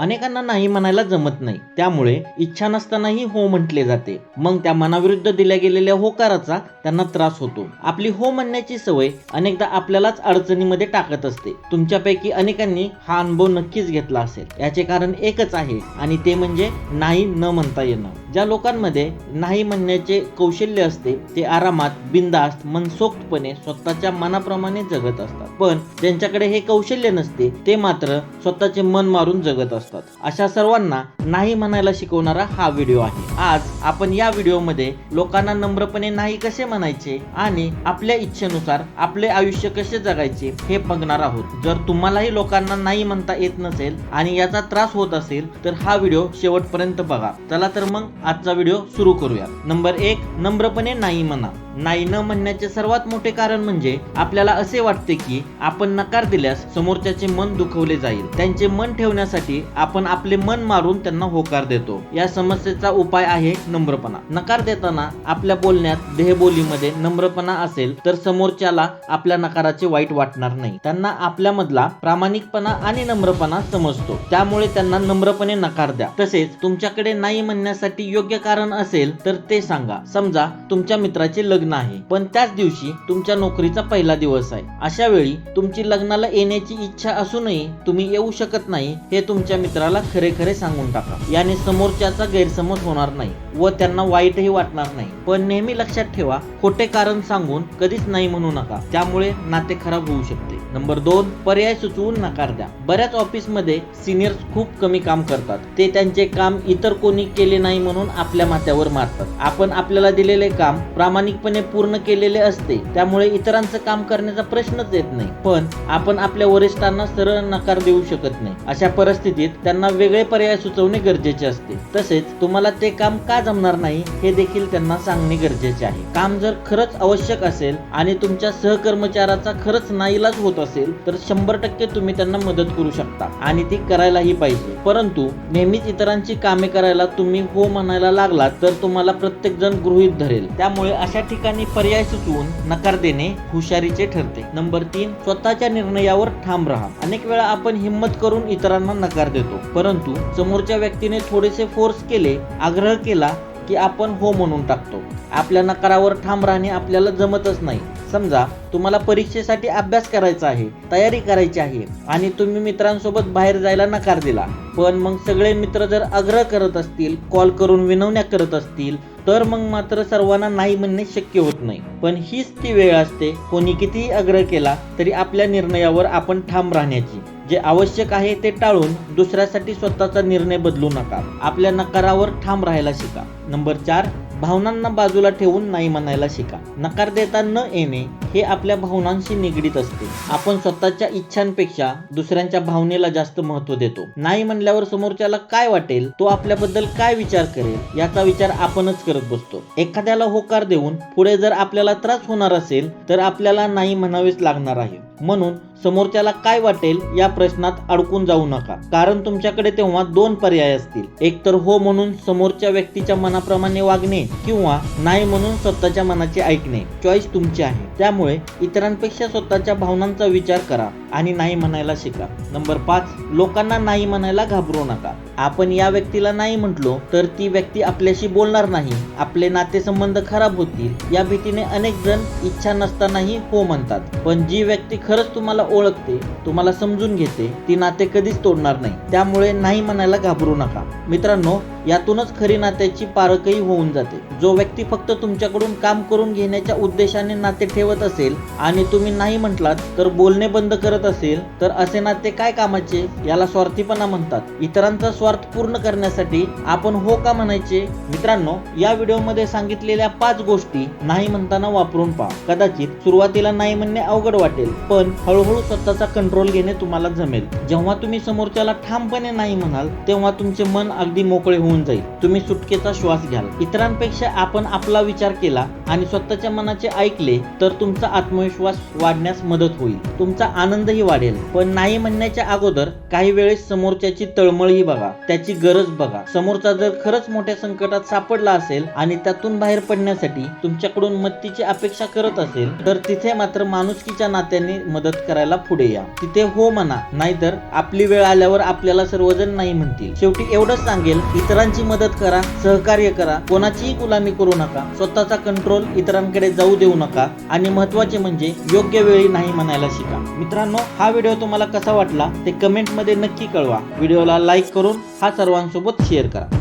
अनेकांना नाही म्हणायला जमत नाही. त्यामुळे इच्छा नसतानाही हो म्हटले जाते. मग त्या मनाविरुद्ध दिल्या गेलेल्या होकाराचा त्यांना त्रास होतो. आपली हो म्हणण्याची सवय अनेकदा आपल्यालाच अडचणीमध्ये टाकत असते. तुमच्यापैकी अनेकांनी हा अनुभव नक्कीच घेतला असेल. याचे कारण एकच आहे आणि ते म्हणजे नाही न म्हणता येणं. ज्या लोकांमध्ये नाही म्हणण्याचे कौशल्य असते ते आरामात बिंदास्त मनसोक्तपणे स्वतःच्या मनाप्रमाणे जगत असतात. पण ज्यांच्याकडे हे कौशल्य नसते ते मात्र स्वतःचे मन मारून जगत असतात. अशा सर्वांना नाही म्हणायला शिकवणारा हा व्हिडिओ आहे. आज आपण या व्हिडिओमध्ये लोकांना नम्रपणे नाही कसे म्हणायचे आणि आपल्या इच्छेनुसार आपले आयुष्य कसे जगायचे हे बघणार आहोत. जर तुम्हालाही लोकांना नाही म्हणता येत नसेल आणि याचा त्रास होत असेल तर हा व्हिडिओ शेवटपर्यंत बघा. चला तर मग आजचा व्हिडिओ सुरू करूया. नंबर एक नम्रपणे नाही म्हणा. नाही न म्हणण्याचे सर्वात मोठे कारण म्हणजे आपल्याला असे वाटते की आपण नकार दिल्यास समोरच्याचे मन दुखवले जाईल. त्यांचे मन ठेवण्यासाठी आपण आपले मन मारून त्यांना होकार देतो. या समस्येचा उपाय आहे नम्रपणा. नकार देताना आपल्या बोलण्यात देहबोलीमध्ये नम्रपणा असेल तर समोरच्याला आपल्या नकाराचे वाईट वाटणार नाही. त्यांना आपल्यामधला प्रामाणिकपणा आणि नम्रपणा समजतो. त्यामुळे त्यांना नम्रपणे नकार द्या. तसेच तुमच्याकडे नाही म्हणण्यासाठी योग्य कारण असेल तर ते सांगा. समजा तुमच्या मित्राचे लग्न आहे. पण त्याच दिवशी तुमच्या नोकरीचा पहिला दिवस आहे. अशा वेळी तुमची लग्नाला येण्याची इच्छा असूनही तुम्ही येऊ शकत नाही हे तुमच्या मित्राला खरे खरे सांगून टाका. याने समोरच्याचा गैरसमज होणार नाही व त्यांना वाईटही वाटणार नाही. पण नेहमी लक्षात ठेवा खोटे कारण सांगून कधीच नाही म्हणू नका. त्यामुळे नाते खराब होऊ शकते. नंबर दोन पर्याय सुचवून नकार द्या. बऱ्याच ऑफिसमध्ये सिनियर्स खूप कमी काम करतात. ते त्यांचे काम इतर कोणी केले नाही म्हणून आपल्या माथ्यावर मारतात. आपण आपल्याला दिलेले काम प्रामाणिकपणे पूर्ण केलेले असते. त्यामुळे इतरांचं काम करण्याचा प्रश्नच येत नाही. पण आपण आपल्या वरिष्ठांना सरळ नकार देऊ शकत नाही. अशा परिस्थितीत त्यांना वेगळे पर्याय सुचवणे गरजेचे असते. तसेच तुम्हाला ते काम का जमणार नाही हे देखील त्यांना सांगणे गरजेचे आहे. काम जर खरंच आवश्यक असेल आणि तुमच्या सहकर्मचाराचा खरंच नाईलाज होत असेल तर शंभर टक्के तुम्ही त्यांना मदत करू शकता. आणि ती करायलाही पाहिजे. परंतु नेहमीच इतरांची कामे करायला तुम्ही हो म्हणायला लागलात तर तुम्हाला प्रत्येक जण गृहीत धरेल. त्यामुळे अशा ठिकाणी पर्याय सुचवून नकार देणे हुशारीचे ठरते. नंबर तीन स्वतःच्या निर्णयावर ठाम राहा. अनेक वेळा आपण हिंमत करून इतरांना नकार देतो. परंतु समोरच्या व्यक्तीने थोडेसे फोर्स केले आग्रह केला की आपण हो म्हणून टाकतो. आपल्या नकारावर ठाम राहणे आपल्याला जमतच नाही. समजा तुम्हाला परीक्षेसाठी अभ्यास करायचा आहे तयारी करायची आहे आणि तुम्ही मित्रांसोबत बाहेर जायला नकार दिला. पण मग सगळे मित्र जर आग्रह करत असतील कॉल करून विनवण्या करत असतील तर मग मात्र सर्वांना नाही म्हणणे शक्य होत नाही. पण हीच ती वेळ असते कोणी कितीही आग्रह केला तरी आपल्या निर्णयावर आपण ठाम राहण्याची. जे आवश्यक आहे ते टाळून दुसऱ्यासाठी स्वतःचा निर्णय बदलू नका. आपल्या नकारावर ठाम राहायला शिका. नंबर चार भावनांना बाजूला ठेवून नाही म्हणायला शिका. नकार देता न येणे हे आपल्या भावनांशी निगडीत असते. आपण स्वतःच्या इच्छांपेक्षा दुसऱ्यांच्या भावनेला जास्त महत्त्व देतो. नाही म्हणल्यावर समोरच्याला काय वाटेल तो आपल्याबद्दल काय विचार करेल याचा विचार आपणच करत बसतो. एखाद्याला होकार देऊन पुढे जर आपल्याला त्रास होणार असेल तर आपल्याला नाही म्हणावेच लागणार आहे. म्हणून समोरच्याला काय वाटेल या प्रश्नात अडकून जाऊ नका. कारण तुमच्याकडे तेव्हा दोन पर्याय असतील. एक तर हो म्हणून समोरच्या व्यक्तीच्या मनाप्रमाणे वागणे किंवा नाही म्हणून स्वतःच्या मनाचे ऐकणे. चॉईस तुमची आहे. त्यामुळे इतरांपेक्षा स्वतःच्या भावनांचा विचार करा आणि नाही म्हणायला शिका. नंबर पाच लोकांना नाही म्हणायला घाबरू नका. आपण या व्यक्तीला नाही म्हटलो तर ती व्यक्ती आपल्याशी बोलणार नाही. आपले नातेसंबंध खराब होतील. या भीतीने अनेक जण इच्छा नसतानाही हो म्हणतात. पण जी व्यक्ती खरंच तुम्हाला ओळखते तुम्हाला समजून घेते. ती नाते कधीच तोडणार नाही. त्यामुळे नाही म्हणायला घाबरू नका. मित्रांनो यातूनच खरी नात्याची पारखही होऊन जाते. जो व्यक्ती फक्त तुमच्याकडून काम करून घेण्याच्या उद्देशाने नाते ठेवत असेल आणि तुम्ही नाही म्हटलात तर बोलणे बंद करत असेल तर असे नाते काय कामाचे? याला स्वार्थीपणा म्हणतात. इतरांचा स्वार्थ पूर्ण करण्यासाठी आपण हो का म्हणायचे? मित्रांनो या व्हिडिओमध्ये सांगितलेल्या पाच गोष्टी नाही म्हणताना वापरून पहा. कदाचित सुरुवातीला नाही म्हणणे अवघड वाटेल पण हळूहळू स्वतःचा कंट्रोल घेणे तुम्हाला जमेल. जेव्हा तुम्ही समोरच्याला ठामपणे नाही म्हणाल तेव्हा तुमचे मन अगदी मोकळे होऊन होऊन जाईल. तुम्ही सुटकेचा श्वास घ्याल. इतरांपेक्षा आपण आपला विचार केला आणि स्वतःच्या मनाचे ऐकले तर तुमचा आत्मविश्वास वाढण्यास मदत होईल. तुमचा आनंदही वाढेल. पण नाही म्हणण्याच्या अगोदर काही वेळेस समोरच्याची तळमळही बघा. त्याची गरज बघा. समोरचा जर खरंच मोठ्या संकटात सापडला असेल आणि त्यातून बाहेर पडण्यासाठी तुमच्याकडून मदतीची अपेक्षा करत असेल तर तिथे मात्र माणुसकीच्या नात्याने मदत करायला पुढे या. तिथे हो म्हणा. नाहीतर आपली वेळ आल्यावर आपल्याला सर्वजण नाही म्हणतील. शेवटी एवढंच सांगेल इतरांची मदत करा सहकार्य करा. कोणाचीही गुलामी करू नका. स्वतःचा कंट्रोल इतरांकडे जाऊ देऊ नका. आणि महत्त्वाचे म्हणजे योग्य वेळी नाही म्हणायला शिका. मित्रांनो हा व्हिडिओ तुम्हाला कसा वाटला ते कमेंटमध्ये नक्की कळवा. व्हिडिओला लाईक करून हा सर्वांसोबत शेअर करा.